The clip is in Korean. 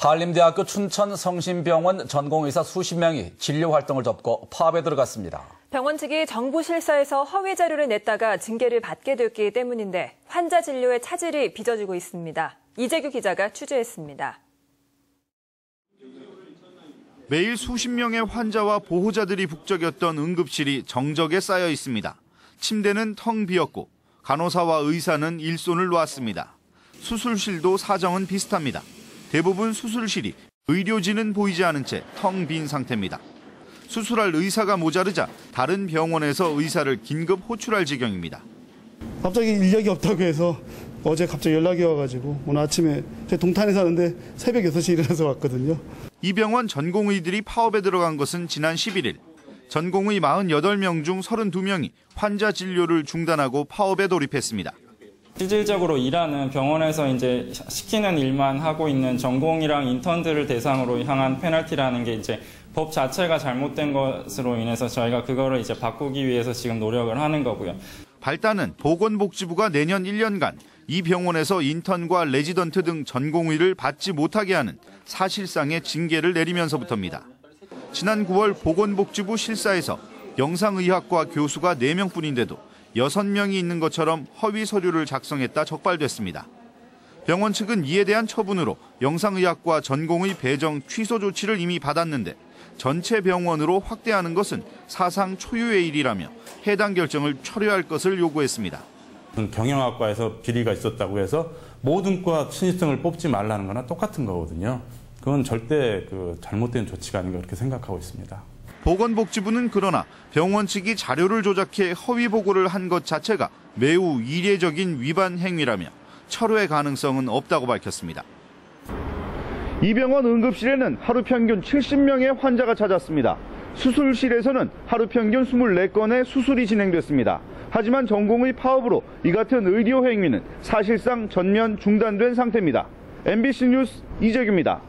한림대학교 춘천성심병원 전공의사 수십 명이 진료 활동을 접고 파업에 들어갔습니다. 병원 측이 정부 실사에서 허위 자료를 냈다가 징계를 받게 됐기 때문인데 환자 진료에 차질이 빚어지고 있습니다. 이재규 기자가 취재했습니다. 매일 수십 명의 환자와 보호자들이 북적였던 응급실이 정적에 쌓여 있습니다. 침대는 텅 비었고 간호사와 의사는 일손을 놓았습니다. 수술실도 사정은 비슷합니다. 대부분 수술실이 의료진은 보이지 않은 채 텅 빈 상태입니다. 수술할 의사가 모자르자 다른 병원에서 의사를 긴급 호출할 지경입니다. 갑자기 인력이 없다고 해서 어제 갑자기 연락이 와가지고 오늘 아침에 제 동탄에 사는데 새벽 6시에 일어나서 왔거든요. 이 병원 전공의들이 파업에 들어간 것은 지난 11일. 전공의 48명 중 32명이 환자 진료를 중단하고 파업에 돌입했습니다. 실질적으로 일하는 병원에서 이제 시키는 일만 하고 있는 전공이랑 인턴들을 대상으로 향한 페널티라는 게 이제 법 자체가 잘못된 것으로 인해서 저희가 그거를 이제 바꾸기 위해서 지금 노력을 하는 거고요. 발단은 보건복지부가 내년 1년간 이 병원에서 인턴과 레지던트 등 전공의를 받지 못하게 하는 사실상의 징계를 내리면서부터입니다. 지난 9월 보건복지부 실사에서 영상의학과 교수가 4명뿐인데도 6명이 있는 것처럼 허위 서류를 작성했다 적발됐습니다. 병원 측은 이에 대한 처분으로 영상의학과 전공의 배정 취소 조치를 이미 받았는데 전체 병원으로 확대하는 것은 사상 초유의 일이라며 해당 결정을 철회할 것을 요구했습니다. 경영학과에서 비리가 있었다고 해서 모든 과 신입생을 뽑지 말라는 거나 똑같은 거거든요. 그건 절대 그 잘못된 조치가 아닌가 그렇게 생각하고 있습니다. 보건복지부는 그러나 병원 측이 자료를 조작해 허위 보고를 한 것 자체가 매우 이례적인 위반 행위라며 철회 가능성은 없다고 밝혔습니다. 이 병원 응급실에는 하루 평균 70명의 환자가 찾았습니다. 수술실에서는 하루 평균 24건의 수술이 진행됐습니다. 하지만 전공의 파업으로 이 같은 의료 행위는 사실상 전면 중단된 상태입니다. MBC 뉴스 이재규입니다.